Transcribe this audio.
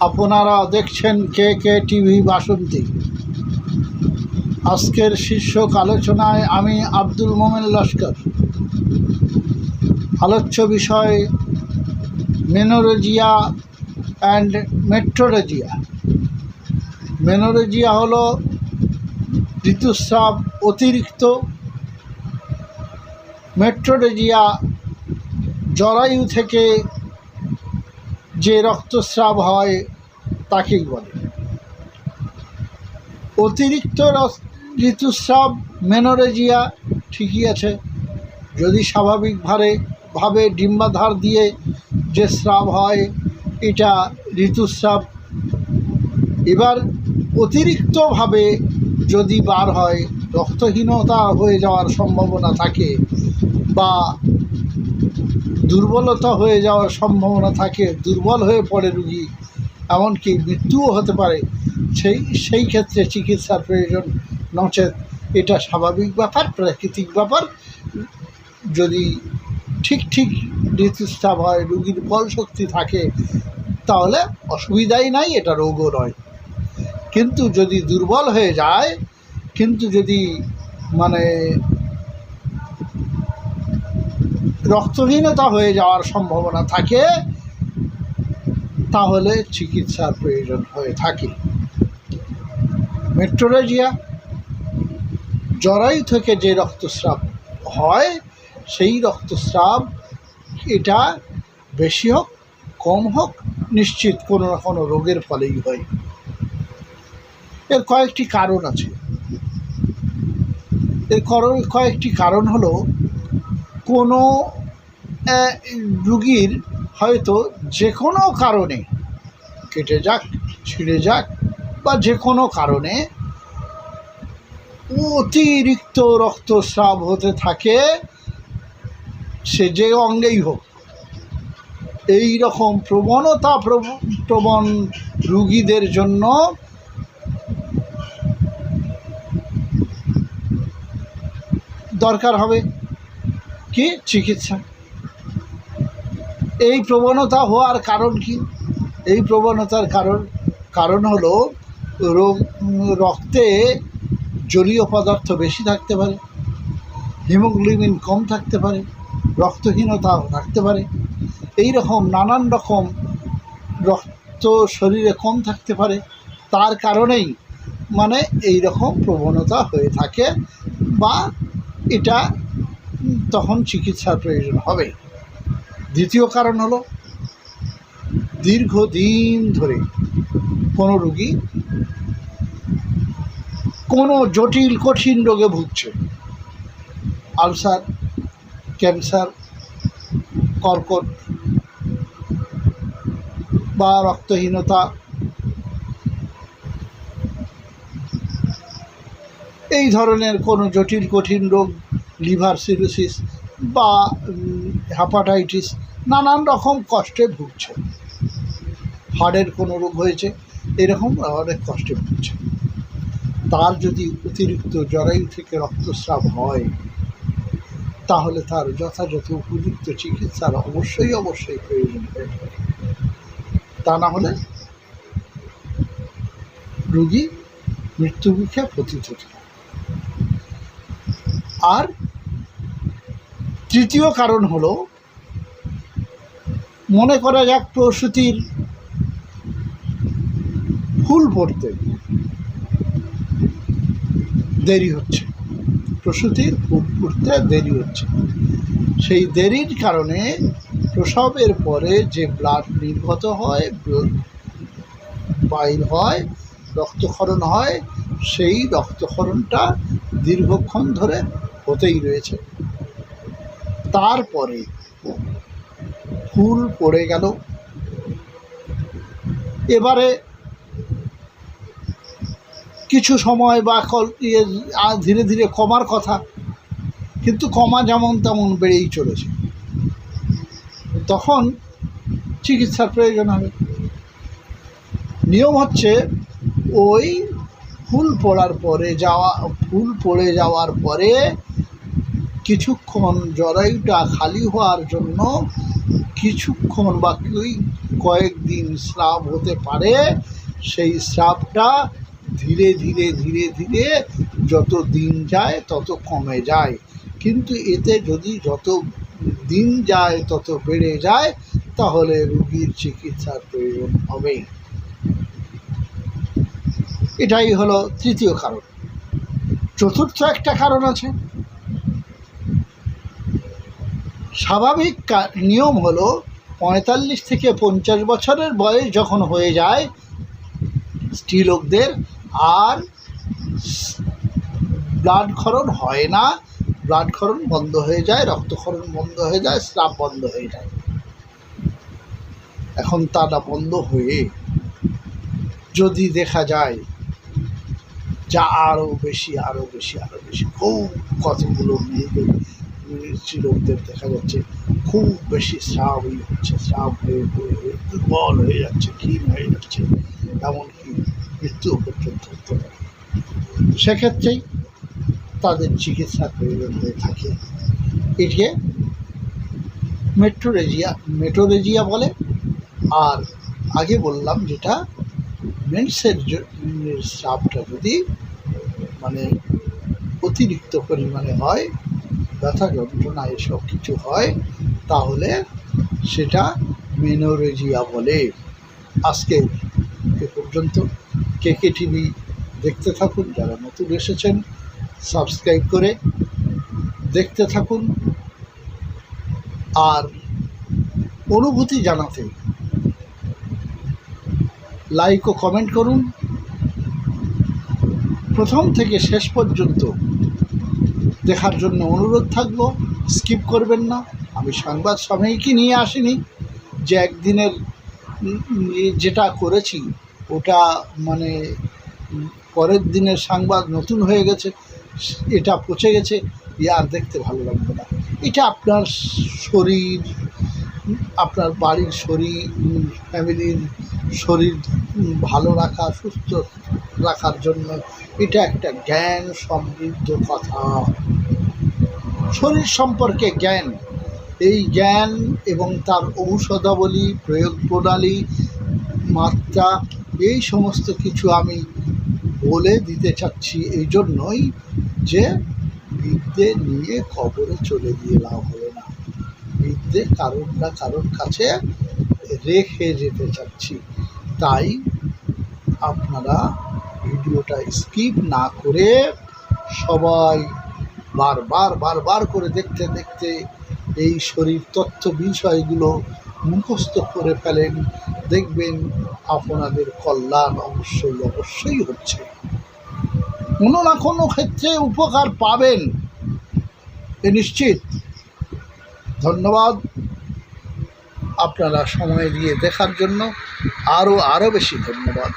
আপনারা দেখছেন কে কে টিভি বাসন্তী। আজকের শীর্ষক আলোচনায় আমি আব্দুল মোমেন লস্কর। আলোচ্য বিষয় মেনোরোজিয়া অ্যান্ড মেট্রোরোজিয়া। মেনোরোজিয়া হলো ঋতুস্রাব অতিরিক্ত। মেট্রোরোজিয়া জরায়ু থেকে যে রক্তস্রাব হয় তাকেই বলে। অতিরিক্ত ঋতুস্রাব, মেনোরেজিয়া ঠিকই আছে। যদি স্বাভাবিকভাবে ভাবে ডিম্বাধার দিয়ে যে স্রাব হয়, এটা ঋতুস্রাব। এবার অতিরিক্তভাবে যদি বার হয়, রক্তহীনতা হয়ে যাওয়ার সম্ভাবনা থাকে বা দুর্বলতা হয়ে যাওয়ার সম্ভাবনা থাকে, দুর্বল হয়ে পড়ে রুগী, এমনকি মৃত্যুও হতে পারে। সেই সেই ক্ষেত্রে চিকিৎসার প্রয়োজন নচেত। এটা স্বাভাবিক ব্যাপার, প্রাকৃতিক ব্যাপার। যদি ঠিক ঠিক ঋতুস্রাব হয় রুগীর বল শক্তি থাকে, তাহলে অসুবিধাই নাই, এটা রোগও নয়। কিন্তু যদি দুর্বল হয়ে যায়, কিন্তু যদি মানে রক্তহীনতা হয়ে যাওয়ার সম্ভাবনা থাকে, তাহলে চিকিৎসার প্রয়োজন হয়ে থাকে। মেট্রোলজিয়া, জরায়ু থেকে যে রক্তস্রাব হয়, সেই রক্তস্রাব এটা বেশি হোক, কম হোক, নিশ্চিত কোনো না কোনো রোগের ফলেই হয়। এর কয়েকটি কারণ আছে। এর কয়েকটি কারণ হলো কোনো রুগীর হয়তো যে কোনো কারণে কেটে যাক, ছিঁড়ে যাক বা যে কোনো কারণে অতিরিক্ত রক্তস্রাব হতে থাকে, সে যে অঙ্গেই হোক। এই রকম প্রবণতা প্রব- প্রবণ রুগীদের জন্য দরকার হবে। কি? চিকিৎসা। এই প্রবণতা হওয়ার কারণ কি? এই প্রবণতার কারণ কারণ হলো রোগ, রক্তে জলীয় পদার্থ বেশি থাকতে পারে, হিমোগ্লোবিন কম থাকতে পারে রক্তহীনতা থাকতে পারে। এই রকম নানান রকম রক্ত শরীরে কম থাকতে পারে, তার কারণেই মানে এই রকম প্রবণতা হয়ে থাকে বা এটা তখন চিকিৎসার প্রয়োজন হবে। দ্বিতীয় কারণ হলো, দীর্ঘদিন ধরে কোনো রুগী কোনো জটিল, কঠিন রোগে ভুগছে। আলসার, ক্যান্সার, কর্কট বা রক্তহীনতা। এই ধরনের কোনো জটিল, কঠিন রোগ লিভার সিরোসিস বা হ্যাপাটাইটিস নানান রকম কষ্টে ভুগছে। হাড়ের কোনো রোগ হয়েছে, এরকম অনেক কষ্টে ভুগছে। তার যদি অতিরিক্ত জরায়ু থেকে রক্তস্রাব হয়, তাহলে তার যথাযথ উপযুক্ত চিকিৎসার অবশ্যই অবশ্যই প্রয়োজন হয়ে তা না হলে রুগী মৃত্যুমুখে পতিত আর তৃতীয় কারণ হলো, মনে করা যাক প্রসূতির ফুল পড়তে দেরি হচ্ছে। প্রসূতির ফুল পড়তে দেরি হচ্ছে। সেই দেরির কারণে প্রসবের পরে যে ব্লাড নির্গত হয় বাইর হয়, রক্তক্ষরণ হয়, সেই রক্তক্ষরণটা দীর্ঘক্ষণ ধরে হতেই রয়েছে। তারপরে ফুল পড়ে গেল। এবারে কিছু সময় বা ইয়ে, ধীরে ধীরে কমার কথা কিন্তু কমা যেমন তেমন বেড়েই চলেছে। তখন চিকিৎসার প্রয়োজন হবে। নিয়ম হচ্ছে ওই ফুল পড়ার পরে যাওয়া ফুল পড়ে যাওয়ার পরে কিছুক্ষণ জরায়ুটা খালি হওয়ার জন্য কিছুক্ষণ বা কই- কয়েকদিন স্রাব হতে পারে। সেই স্রাবটা ধীরে ধীরে ধীরে ধীরে যত দিন যায় তত কমে যায়। কিন্তু এতে যদি যত দিন যায় তত বেড়ে যায়, তাহলে রুগীর চিকিৎসার প্রয়োজন হবে। এটাই হলো তৃতীয় কারণ। চতুর্থ একটা কারণ আছে। স্বাভাবিক নিয়ম হলো পঁয়তাল্লিশ থেকে পঞ্চাশ বছরের বয়স যখন হয়ে যায়, স্ত্রীলোকদের আর ব্লাড ক্ষরণ হয় না। ব্লাড ক্ষরণ বন্ধ হয়ে যায়, রক্তক্ষরণ বন্ধ হয়ে যায়, স্রাব বন্ধ হয়ে যায়। এখন তাটা বন্ধ হয়ে যদি দেখা যায় যা আরও বেশি আরও বেশি আরও বেশি, খুব কতগুলো মেয়েদের লোকদের দেখা যাচ্ছে, খুব বেশি স্রাবই হচ্ছে স্রাব হয়ে হয়ে হয়ে, দুর্বল হয়ে যাচ্ছে, ক্ষীণ হয়ে যাচ্ছে, এমনকি মৃত্যু পর্যন্ত হতে পারে। সেক্ষেত্রেই তাদের চিকিৎসার প্রয়োজন হয়ে থাকে। এটিকে মেট্রোরেজিয়া মেট্রোরেজিয়া বলে, আর আগে বললাম যেটা মেন্সের স্রাবটা যদি মানে অতিরিক্ত পরিমাণে হয় ব্যথা যন্ত্রণা এসব কিছু হয়, তাহলে সেটা মেনোরেজিয়া বলে। আজকে এ পর্যন্ত। কে কে টিভি দেখতে থাকুন, যারা নতুন এসেছেন, সাবস্ক্রাইব করে দেখতে থাকুন। আর অনুভূতি জানাতে লাইক ও কমেন্ট করুন। প্রথম থেকে শেষ পর্যন্ত দেখার জন্য অনুরোধ থাকব স্কিপ করবেন না। আমি সংবাদ সাময়িকী নিয়ে আসিনি, যে একদিনের যেটা করেছি, ওটা মানে পরের দিনের সংবাদ নতুন হয়ে গেছে, এটা পচে গেছে আর দেখতে ভালো লাগবে না। এটা আপনার শরীর আপনার বাড়ির শরীর ফ্যামিলির শরীর ভালো রাখা, সুস্থ রাখার জন্য এটা একটা জ্ঞান সমৃদ্ধ কথা। শরীর সম্পর্কে জ্ঞান, এই জ্ঞান এবং তার ঔষধাবলী, প্রয়োগ প্রণালী, মাত্রা, এই সমস্ত কিছু আমি বলে দিতে চাচ্ছি এই জন্যই যে বিদ্যে নিয়ে খবরে চলে গিয়ে লাভ হবে বিদ্যে কারোর না কারোর কাছে রেখে যেতে চাচ্ছি। তাই আপনারা ভিডিওটা স্কিপ না করে সবাই বারবার বারবার করে দেখতে দেখতে এই শরীর তথ্য বিষয়গুলো মুখস্থ করে ফেলেন। দেখবেন আপনাদের কল্যাণ অবশ্যই অবশ্যই হচ্ছে। কোনো না কোনো ক্ষেত্রে উপকার পাবেন। এ নিশ্চিত। ধন্যবাদ। আপনারা সময় দিয়ে দেখার জন্য আরও আরও বেশি ধন্যবাদ।